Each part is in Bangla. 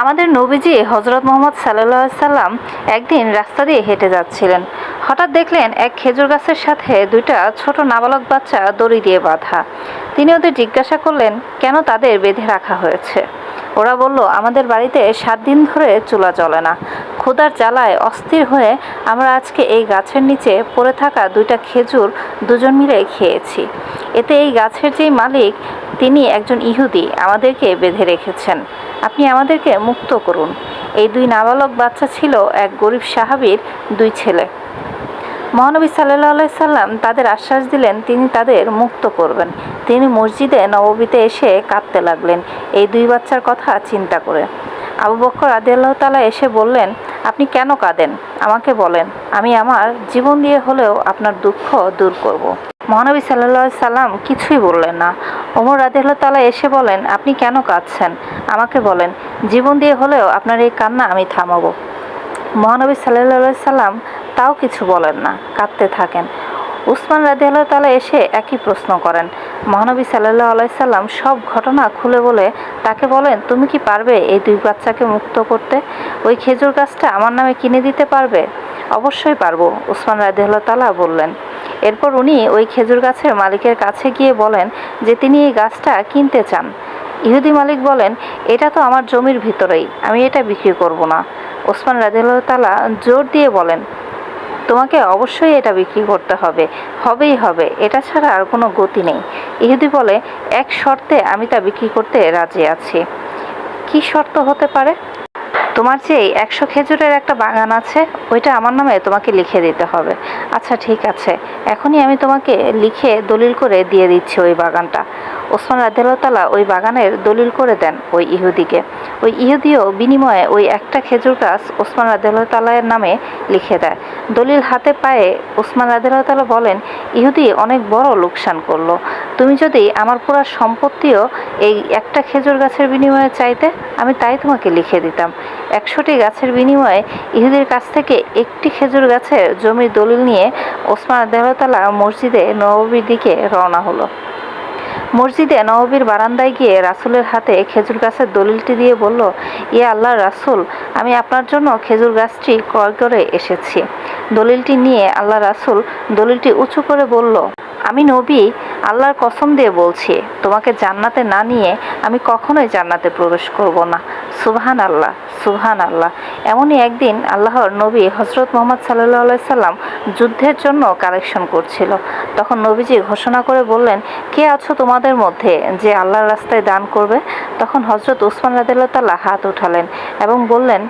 আমাদের নবীজি হজরত মোহাম্মদ সাল্লাহ সাল্লাম একদিন রাস্তা দিয়ে হেঁটে যাচ্ছিলেন। হঠাৎ দেখলেন এক খেজুর গাছের সাথে দুইটা ছোট নাবালক বাচ্চা দড়ি দিয়ে বাঁধা। তিনি ওদের জিজ্ঞাসা করলেন, কেন তাদের বেঁধে রাখা হয়েছে? ওরা বলল, আমাদের বাড়িতে সাত দিন ধরে চুলা জ্বলে না। ক্ষুধার জ্বালায় অস্থির হয়ে আমরা আজকে এই গাছের নিচে পড়ে থাকা দুইটা খেজুর দুজন মিলে খেয়েছি। এতে এই গাছের যেই মালিক, তিনি একজন ইহুদি, আমাদেরকে বেঁধে রেখেছেন। আপনি আমাদেরকে মুক্ত করুন। এই দুই নাবালক বাচ্চা ছিল এক গরিব সাহাবীর দুই ছেলে। মহানবী সাল্লাহ সাল্লাম তাদের আশ্বাস দিলেন, তিনি তাদের মুক্ত করবেন। তিনি মসজিদে নববীতে এসে কাঁদতে লাগলেন। এই দুই বাচ্চার কথা চিন্তা করে। আবু বক্কর আদিয়াল্লাহ তালা এসে বললেন আপনি কেন কাঁদেন? আমাকে বলেন। আমি আমার জীবন দিয়ে হলেও আপনার দুঃখ দূর করব। মহানবী সাল্লাহ সাল্লাম কিছুই বললেন না। ওমর রাদিয়াল্লাহ তালা এসে বলেন, আপনি কেন কাঁদছেন? আমাকে বলেন, জীবন দিয়ে হলেও আপনার এই কান্না আমি থামাবো। মহানবী সাল্লাহ সাল্লাম তাও কিছু বলেন না, কাঁদতে থাকেন। উসমান রাদিয়াল্লাহ তালা এসে একই প্রশ্ন করেন মহানবী সাল্লাহ আলাইসাল্লাম সব ঘটনা খুলে বলে, তাকে বলেন, তুমি কি পারবে এই দুই বাচ্চাকে মুক্ত করতে? ওই খেজুর গাছটা আমার নামে কিনে দিতে পারবে? অবশ্যই পারব, উসমান রাদিয়াল্লাহ তালা বললেন। এরপর উনি ওই খেজুর গাছের মালিকের কাছে গিয়ে বলেন যে তিনি এই গাছটা কিনতে চান। ইহুদি মালিক বলেন, এটা তো আমার জমির ভিতরেই, আমি এটা বিক্রি করব না। ওসমান রাজিউল্লাহ তালা জোর দিয়ে বলেন তোমাকে অবশ্যই এটা বিক্রি করতে হবে, হবেই হবে, এটা ছাড়া আর কোনো গতি নেই। ইহুদি বলে, এক শর্তে আমি তা বিক্রি করতে রাজি আছি। কি শর্ত হতে পারে? তোমার যে একশো খেজুরের একটা বাগান আছে, ওইটা আমার নামে তোমাকে লিখে দিতে হবে। আচ্ছা ঠিক আছে, এখনই আমি তোমাকে লিখে দলিল করে দিয়ে দিচ্ছি ওই বাগানটা। ওসমান রাদিয়াল্লাহ ওই বাগানের দলিল করে দেন ওই ইহুদিকে। ওই ইহুদিও বিনিময়ে ওই একটা খেজুর গাছ ওসমান রাদিয়াল্লাহ তালায়ের নামে লিখে দেয়। দলিল হাতে পায়ে ওসমান রাদিয়াল্লাহ তালা বলেন, ইহুদি অনেক বড় লোকসান করল। তুমি যদি আমার পুরো সম্পত্তিও এই একটা খেজুর গাছের বিনিময়ে চাইতে, আমি তাই তোমাকে লিখে দিতাম। একশোটি গাছের বিনিময়ে ইহুদির কাছ থেকে একটি খেজুর গাছের জমির দলিল নিয়ে ওসমান দেহতালা মসজিদে নববীর দিকে রওনা হলো। মসজিদে নববীর বারান্দায় গিয়ে রাসুলের হাতে খেজুর গাছের দলিলটি দিয়ে বলল ইয়া আল্লাহ রাসুল, আমি আপনার জন্য খেজুর গাছটি ক্রয় করে এসেছি। দলিলটি নিয়ে আল্লাহ রাসুল দলিলটি উঁচু করে বলল, আমি নবী, আল্লাহর কসম দিয়ে বলছি, তোমাকে জান্নাতে না নিয়ে আমি কখনোই জান্নাতে প্রবেশ করব না। সুবহান আল্লাহ সুবহান আল্লাহ এমনই একদিন আল্লাহর নবী হজরত মোহাম্মদ সাল্লাহ সাল্লাম যুদ্ধের জন্য কালেকশন করছিল। তখন নবীজি ঘোষণা করে বললেন, কে আছো তোমাদের মধ্যে যে আল্লাহর রাস্তায় দান করবে? তখন হজরত উসমান রাদিল্লা তাল্লাহ হাত উঠালেন এবং বললেন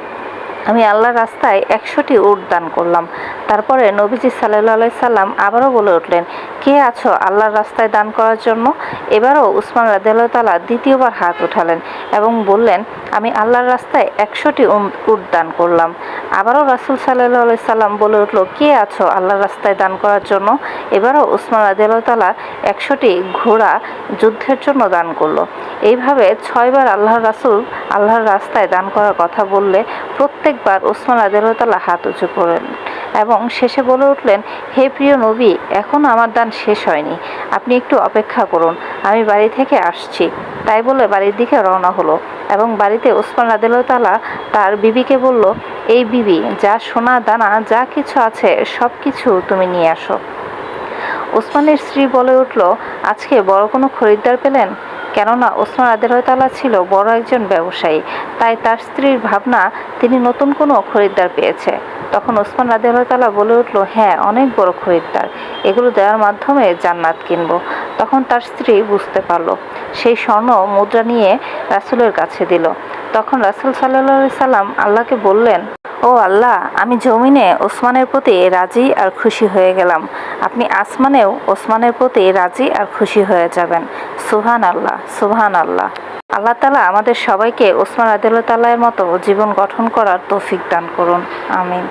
আমি আল্লাহর রাস্তায় একশোটি উট দান করলাম। তারপরে নবীজি সাল্লাহ সাল্লাম আবারও বলে উঠলেন, কে আছো আল্লাহর রাস্তায় দান করার জন্য? এবারও উসমান রাদিয়াল্লাহ তালা দ্বিতীয়বার হাত উঠালেন এবং বললেন, আমি আল্লাহর রাস্তায় একশোটি উট দান করলাম। আবারও রাসুল সাল্লাহ সাল্লাম বলে উঠল, কে আছো আল্লাহর রাস্তায় দান করার জন্য? এবারও উসমান রাদিয়াল্লাহ তালা একশোটি ঘোড়া যুদ্ধের জন্য দান করল। এইভাবে ছয়বার আল্লাহর রাসুল আল্লাহর রাস্তায় দান করার কথা বললে প্রত্যেকবার ওসমান আদালতাল্লাহ হাত উঁচু করেন এবং শেষে বলে উঠলেন, হে প্রিয় নবী এখনও আমার দান শেষ হয়নি। আপনি একটু অপেক্ষা করুন, আমি বাড়ি থেকে আসছি। তাই বলে বাড়ির দিকে রওনা হলো এবং বাড়িতে ওসমান আদালতালা তার বিবিকে বলল, এই বিবি, যা সোনা, দানা, যা কিছু আছে সব কিছু তুমি নিয়ে আসো। ওসমানের স্ত্রী বলে উঠল, আজকে বড় কোনো খরিদ্দার পেলেন? কেননা ওসমান আদেরতালা ছিল বড় একজন ব্যবসায়ী। তাই তার স্ত্রীর ভাবনা, তিনি নতুন কোনো খরিদ্দার পেয়েছে। তখন ওসমান রাদিয়াল্লাহ বলে উঠল হ্যাঁ অনেক বড় খরিদ্দার। এগুলো দেওয়ার মাধ্যমে জান্নাত কিনব। তখন তার স্ত্রী বুঝতে পারল। সেই স্বর্ণ মুদ্রা নিয়ে রাসুলের কাছে দিল। তখন রাসুল সাল্লাহ সাল্লাম আল্লাহকে বললেন ও আল্লাহ, আমি জমিনে ওসমানের প্রতি রাজি আর খুশি হয়ে গেলাম। আপনি আসমানেও ওসমানের প্রতি রাজি আর খুশি হয়ে যাবেন। সুহান আল্লাহ সুহান আল্লাহ আল্লাহ তালা আমাদের সবাইকে ওসমান আদিল্লা তাল্লাহের মতো জীবন গঠন করার তৌফিক দান করুন। আমিন।